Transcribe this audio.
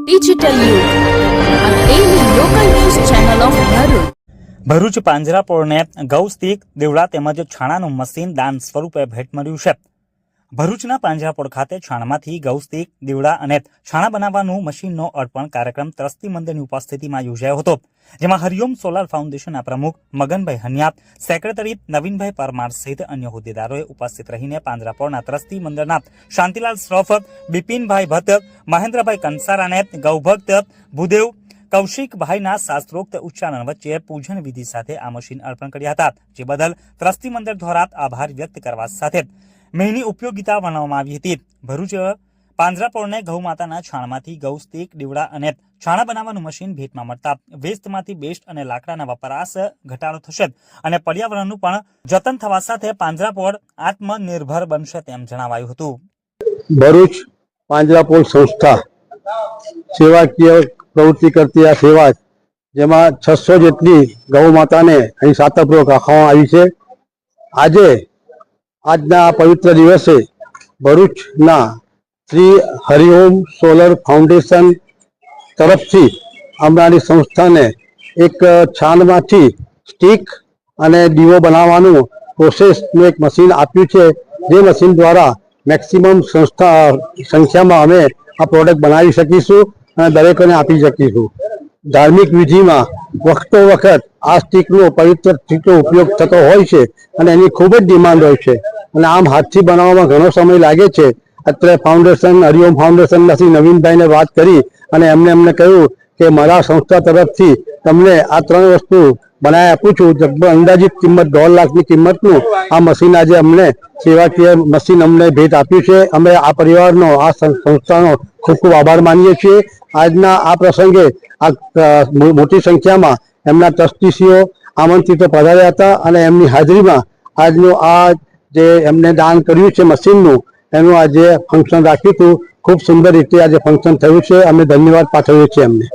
Digital. Bharuch પાંજરાપોળને ગૌ ગૌસ્તિક દેવડા તેમજ છાણાનું machine દાન સ્વરૂપે ભેટ મળ્યું છે ભરૂચના પાંજરાપોળ ખાતે છાણમાંથી ગૌસ્તિક, દીવડા અને છાણા બનાવવાનું મશીનનો અર્પણ કાર્યક્રમ ત્રસ્તી મંદિરની ઉપસ્થિતિમાં યોજાયો હતો, જેમાં હરિઓમ સોલાર ફાઉન્ડેશનના પ્રમુખ મગનભાઈ હનિયા, સેક્રેટરી નવીનભાઈ પરમાર સહિત અન્ય હોદ્દેદારોએ ઉપસ્થિત રહીને પાંજરાપોળના ત્રસ્તી મંદિરના શાંતિલાલ શ્રોફ, બિપિનભાઈ ભટ્ટ, મહેન્દ્રભાઈ કંસારાને, ગૌભક્ત ભૂદેવ, કૌશિકભાઈના શાસ્ત્રોક્ત ઉચ્ચારણ વચ્ચે પૂજન વિધિ સાથે આ મશીન અર્પણ કર્યા હતા, જે બદલ ત્રસ્તી મંદિર દ્વારા આભાર વ્યક્ત કરવા સાથે મેની ઉપયોગિતા વર્ણવવામાં આવી હતી. ભરૂચ પાંજરાપોળને ગૌ માતાના છાણમાંથી સ્ટીક, દીવડા અને છાણા બનાવવાનું મશીન ભેટમાં મળતા વેસ્ટમાંથી બેસ્ટ અને લાકડાના વપરાશ ઘટાડો થશે અને પર્યાવરણનું પણ જતન થવા સાથે પાંજરાપોળ આત્મનિર્ભર બનશે તેમ જણાવાયું હતું. ભરૂચ પાંજરાપોળ સંસ્થા સેવાકીય પ્રવૃત્તિ કરતી આ સેવા જેમાં છસો જેટલી ગૌ માતાને અહીં સાતપૂર્વક રાખવામાં આવી છે. આજે આજના પવિત્ર દિવસે ભરૂચના શ્રી હરિઓમ સોલર ફાઉન્ડેશન તરફથી અમારી સંસ્થાને એક છાણમાંથી સ્ટીક અને દીવો બનાવવાનું પ્રોસેસનું એક મશીન આપ્યું છે. જે મશીન દ્વારા મેક્સિમમ સંસ્થા સંખ્યામાં અમે આ પ્રોડક્ટ બનાવી શકીશું અને દરેકોને આપી શકીશું. ધાર્મિક વિધિમાં વખતો વખત આ સ્ટીકનો પવિત્ર સ્ટીકનો ઉપયોગ થતો હોય છે અને એની ખૂબ જ ડિમાન્ડ હોય છે. અને આમ હાથથી બનાવવામાં ઘણો સમય લાગે છે. અત્યારે ફાઉન્ડેશન, હરિઓમ ફાઉન્ડેશનમાંથી નવીનભાઈને વાત કરી અને એમને એમને કહ્યું કે મારા સંસ્થા તરફથી તમને આ ત્રણ વસ્તુ બનાવી આપું છું. લગભગ અંદાજિત કિંમત દોઢ લાખની કિંમતનું આ મશીન આજે અમને સેવાકીય મશીન અમને ભેટ આપ્યું છે. અમે આ પરિવારનો, આ સંસ્થાનો ખૂબ ખૂબ આભાર માનીએ છીએ. આજના આ પ્રસંગે આ મોટી સંખ્યામાં એમના ટ્રસ્ટીસીઓ આમંત્રિતો પધાર્યા હતા અને એમની હાજરીમાં આજનું આ જે એમને દાન કર્યું છે મશીનનું, એનું આજે ફંક્શન રાખ્યું હતું. ખૂબ સુંદર રીતે આજે ફંક્શન થયું છે. અમે ધન્યવાદ પાઠવીએ છીએ એમને.